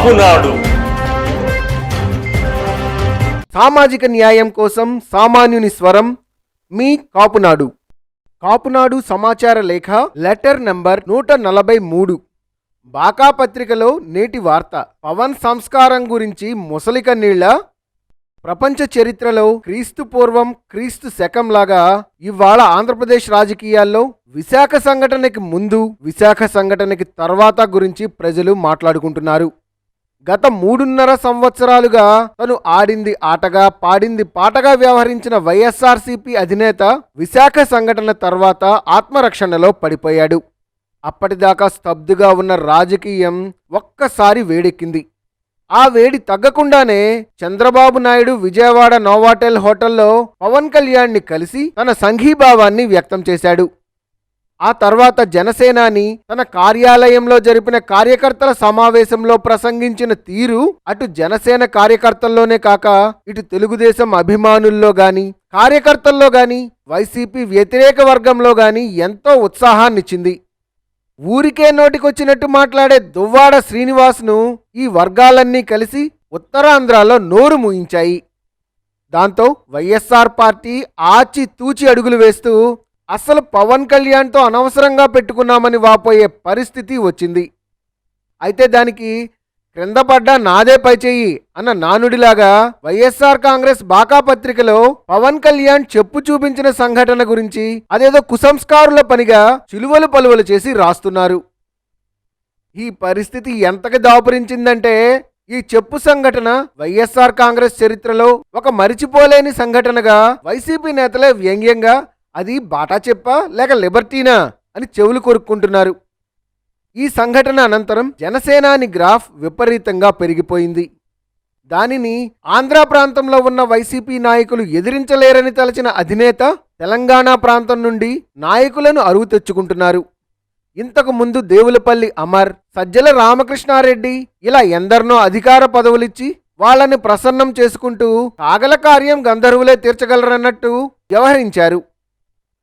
కాపునాడు సామాజిక న్యాయం కోసం సామాన్యుని స్వరం మీ కాపునాడు. కాపునాడు సమాచార లేఖ లెటర్ నంబర్ నూట నలభై మూడు. బాకా పత్రికలో నేటి వార్త. పవన్ సంస్కారం గురించి ముసలిక నీళ్ళ. ప్రపంచ చరిత్రలో క్రీస్తు పూర్వం క్రీస్తు శకంలాగా ఇవాళ ఆంధ్రప్రదేశ్ రాజకీయాల్లో విశాఖ సంఘటనకి ముందు విశాఖ సంఘటనకి తర్వాత గురించి ప్రజలు మాట్లాడుకుంటున్నారు. గత మూడున్నర సంవత్సరాలుగా తను ఆడింది ఆటగా పాడింది పాటగా వ్యవహరించిన వైఎస్ఆర్సీపీ అధినేత విశాఖ సంఘటన తర్వాత ఆత్మరక్షణలో పడిపోయాడు. అప్పటిదాకా స్తబ్దుగా ఉన్న రాజకీయం ఒక్కసారి వేడెక్కింది. ఆ వేడి తగ్గకుండానే చంద్రబాబు నాయుడు విజయవాడ నోవాటెల్ హోటల్లో పవన్ కళ్యాణ్ని కలిసి తన సంఘీభావాన్ని వ్యక్తం చేశాడు. ఆ తర్వాత జనసేనాని తన కార్యాలయంలో జరిపిన కార్యకర్తల సమావేశంలో ప్రసంగించిన తీరు అటు జనసేన కార్యకర్తల్లోనే కాక ఇటు తెలుగుదేశం అభిమానుల్లో గాని కార్యకర్తల్లో గాని వైసీపీ వ్యతిరేక వర్గంలో గాని ఎంతో ఉత్సాహాన్నిచ్చింది. ఊరికే నోటికొచ్చినట్టు మాట్లాడే దువ్వాడ శ్రీనివాస్ను ఈ వర్గాలన్నీ కలిసి ఉత్తరాంధ్రలో నోరు మూయించాయి. దాంతో వైఎస్ఆర్ పార్టీ ఆచి తూచి అడుగులు వేస్తూ అసలు పవన్ కళ్యాణ్తో అనవసరంగా పెట్టుకున్నామని వాపోయే పరిస్థితి వచ్చింది. అయితే దానికి క్రింద పడ్డా నాదే పైచేయి అన్న నానుడిలాగా వైఎస్ఆర్ కాంగ్రెస్ బాకా పత్రికలో పవన్ కళ్యాణ్ చెప్పు చూపించిన సంఘటన గురించి అదేదో కుసంస్కారుల పనిగా చిలువలు పలువలు చేసి రాస్తున్నారు. ఈ పరిస్థితి ఎంతకి దాపురించిందంటే ఈ చెప్పు సంఘటన వైఎస్ఆర్ కాంగ్రెస్ చరిత్రలో ఒక మరిచిపోలేని సంఘటనగా వైసీపీ నేతలే వ్యంగ్యంగా అది బాటా చెప్పా లేక లిబర్టీనా అని చెవులు కొరుక్కుంటున్నారు. ఈ సంఘటన అనంతరం జనసేనాని గ్రాఫ్ విపరీతంగా పెరిగిపోయింది. దానిని ఆంధ్ర ప్రాంతంలో ఉన్న వైసీపీ నాయకులు ఎదిరించలేరని తలచిన అధినేత తెలంగాణ ప్రాంతం నుండి నాయకులను అరువు తెచ్చుకుంటున్నారు. ఇంతకు ముందు దేవులపల్లి అమర్ సజ్జల రామకృష్ణారెడ్డి ఇలా ఎందరినో అధికార పదవులిచ్చి వాళ్ళని ప్రసన్నం చేసుకుంటూ కాగల కార్యం గంధర్వులే తీర్చగలరన్నట్టు వ్యవహరించారు.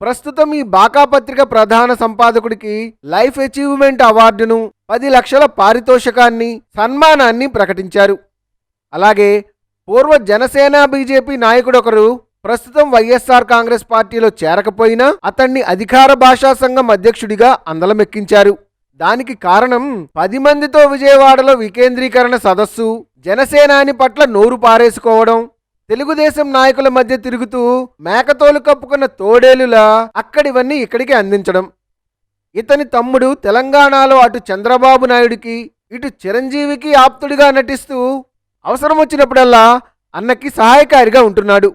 ప్రస్తుతం ఈ బాకా పత్రిక ప్రధాన సంపాదకుడికి లైఫ్ అచీవ్మెంట్ అవార్డును పది లక్షల పారితోషికాన్ని సన్మానాన్ని ప్రకటించారు. అలాగే పూర్వ జనసేన బీజేపీ నాయకుడొకరు ప్రస్తుతం వైఎస్ఆర్ కాంగ్రెస్ పార్టీలో చేరకపోయినా అతన్ని అధికార భాషా సంఘం అధ్యక్షుడిగా అందలమెక్కించారు. దానికి కారణం పది మందితో విజయవాడలో వికేంద్రీకరణ సదస్సు జనసేనాని పట్ల నోరు పారేసుకోవడం తెలుగుదేశం నాయకుల మధ్య తిరుగుతూ మేకతోలు కప్పుకున్న తోడేలులా అక్కడివన్నీ ఇక్కడికి అందించడం. ఇతని తమ్ముడు తెలంగాణలో అటు చంద్రబాబు నాయుడికి ఇటు చిరంజీవికి ఆప్తుడిగా నటిస్తూ అవసరం వచ్చినప్పుడల్లా అన్నకి సహాయకారిగా ఉంటున్నాడు.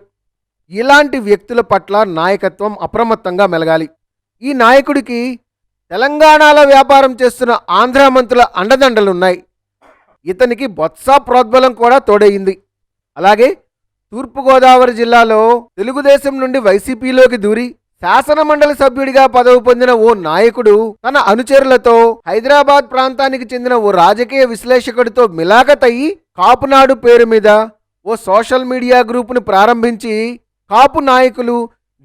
ఇలాంటి వ్యక్తుల పట్ల నాయకత్వం అప్రమత్తంగా మెలగాలి. ఈ నాయకుడికి తెలంగాణలో వ్యాపారం చేస్తున్న ఆంధ్ర మంత్రుల అండదండలున్నాయి. ఇతనికి బొత్స ప్రోద్బలం కూడా తోడయింది. అలాగే తూర్పుగోదావరి జిల్లాలో తెలుగుదేశం నుండి వైసీపీలోకి దూరి శాసనమండలి సభ్యుడిగా పదవి పొందిన ఓ నాయకుడు తన అనుచరులతో హైదరాబాద్ ప్రాంతానికి చెందిన ఓ రాజకీయ విశ్లేషకుడితో మిలాఖతయ్యి కాపునాడు పేరు మీద ఓ సోషల్ మీడియా గ్రూపును ప్రారంభించి కాపు నాయకులు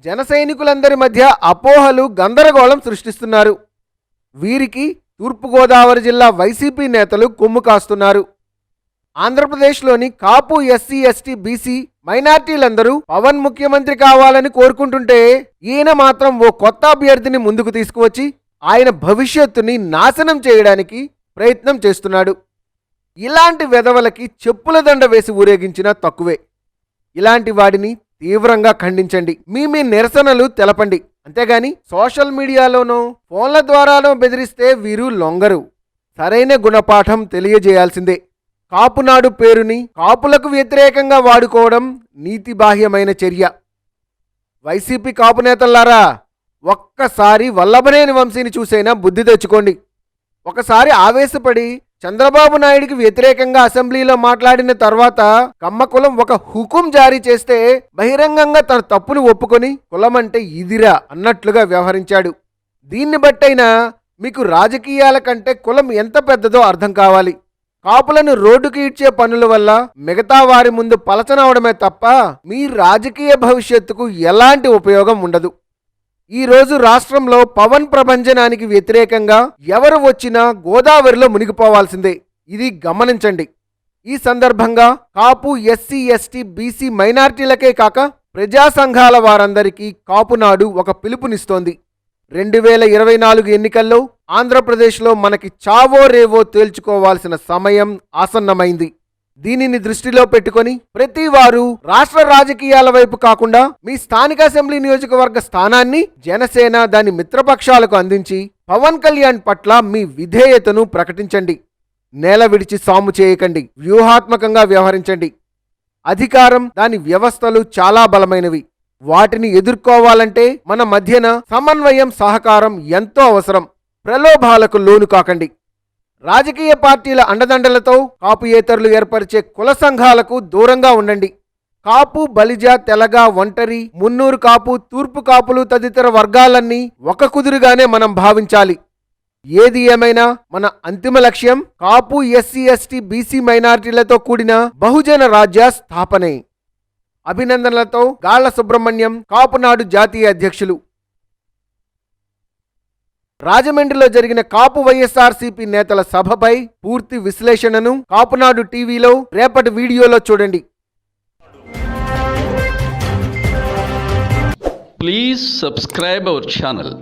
జన సైనికులందరి మధ్య అపోహలు గందరగోళం సృష్టిస్తున్నారు. వీరికి తూర్పుగోదావరి జిల్లా వైసీపీ నేతలు కొమ్ము కాస్తున్నారు. ఆంధ్రప్రదేశ్లోని కాపు ఎస్సీ ఎస్టీ బీసీ మైనార్టీలందరూ పవన్ ముఖ్యమంత్రి కావాలని కోరుకుంటుంటే ఈయన మాత్రం ఓ కొత్త అభ్యర్థిని ముందుకు తీసుకువచ్చి ఆయన భవిష్యత్తుని నాశనం చేయడానికి ప్రయత్నం చేస్తున్నాడు. ఇలాంటి వెధవలకి చెప్పుల దండ వేసి ఊరేగించినా తక్కువే. ఇలాంటి వాడిని తీవ్రంగా ఖండించండి. మీ మీ నిరసనలు తెలపండి. అంతేగాని సోషల్ మీడియాలోనో ఫోన్ల ద్వారానో బెదిరిస్తే వీరు లొంగరు. సరైన గుణపాఠం తెలియజేయాల్సిందే. కాపునాడు పేరుని కాపులకు వ్యతిరేకంగా వాడుకోవడం నీతిబాహ్యమైన చర్య. వైసీపీ కాపు నేతల్లారా ఒక్కసారి వల్లభనేని వంశీని చూసైనా బుద్ధి తెచ్చుకోండి. ఒకసారి ఆవేశపడి చంద్రబాబు నాయుడికి వ్యతిరేకంగా అసెంబ్లీలో మాట్లాడిన తర్వాత కమ్మ కులం ఒక హుకుం జారీ చేస్తే బహిరంగంగా తన తప్పును ఒప్పుకొని కులం అంటే ఇదిరా అన్నట్లుగా వ్యవహరించాడు. దీన్ని బట్టైనా మీకు రాజకీయాల కంటే కులం ఎంత పెద్దదో అర్థం కావాలి. కాపులను రోడ్డుకి ఇచ్చే పనుల వల్ల మిగతా వారి ముందు పలచనవడమే తప్ప మీ రాజకీయ భవిష్యత్తుకు ఎలాంటి ఉపయోగం ఉండదు. ఈ రోజు రాష్ట్రంలో పవన్ ప్రభంజనానికి వ్యతిరేకంగా ఎవరు వచ్చినా గోదావరిలో మునిగిపోవాల్సిందే. ఇది గమనించండి. ఈ సందర్భంగా కాపు ఎస్సీ ఎస్టీ బీసీ మైనార్టీలకే కాక ప్రజా సంఘాల వారందరికీ కాపునాడు ఒక పిలుపునిస్తోంది. రెండు వేల ఇరవై నాలుగు ఎన్నికల్లో ఆంధ్రప్రదేశ్లో మనకి చావో రేవో తేల్చుకోవాల్సిన సమయం ఆసన్నమైంది. దీనిని దృష్టిలో పెట్టుకొని ప్రతి వారు రాష్ట్ర రాజకీయాల వైపు కాకుండా మీ స్థానిక అసెంబ్లీ నియోజకవర్గ స్థానాన్ని జనసేన దాని మిత్రపక్షాలకు అందించి పవన్ కళ్యాణ్ పట్ల మీ విధేయతను ప్రకటించండి. నేల విడిచి సాము చేయకండి. వ్యూహాత్మకంగా వ్యవహరించండి. అధికారం దాని వ్యవస్థలు చాలా బలమైనవి. వాటిని ఎదుర్కోవాలంటే మన మధ్యన సమన్వయం సహకారం ఎంతో అవసరం. ప్రలోభాలకు లోను కాకండి. రాజకీయ పార్టీల అండదండలతో కాపుయేతరులు ఏర్పరిచే కుల సంఘాలకు దూరంగా ఉండండి. కాపు బలిజ తెలగ ఒంటరి మున్నూరు కాపు తూర్పు కాపులు తదితర వర్గాలన్నీ ఒక కుదురుగానే మనం భావించాలి. ఏది ఏమైనా మన అంతిమ లక్ష్యం కాపు ఎస్సీ ఎస్టీ బీసీ మైనారిటీలతో కూడిన బహుజన రాజ్య స్థాపనే. అభినందనలతో గాళ్ళ సుబ్రహ్మణ్యం కాపునాడు జాతీయ అధ్యక్షులు. రాజమండ్రిలో జరిగిన కాపు వైఎస్ఆర్సీపీ నేతల సభపై పూర్తి విశ్లేషణను కాపునాడు టీవీలో రేపటి వీడియోలో చూడండి. Please subscribe our channel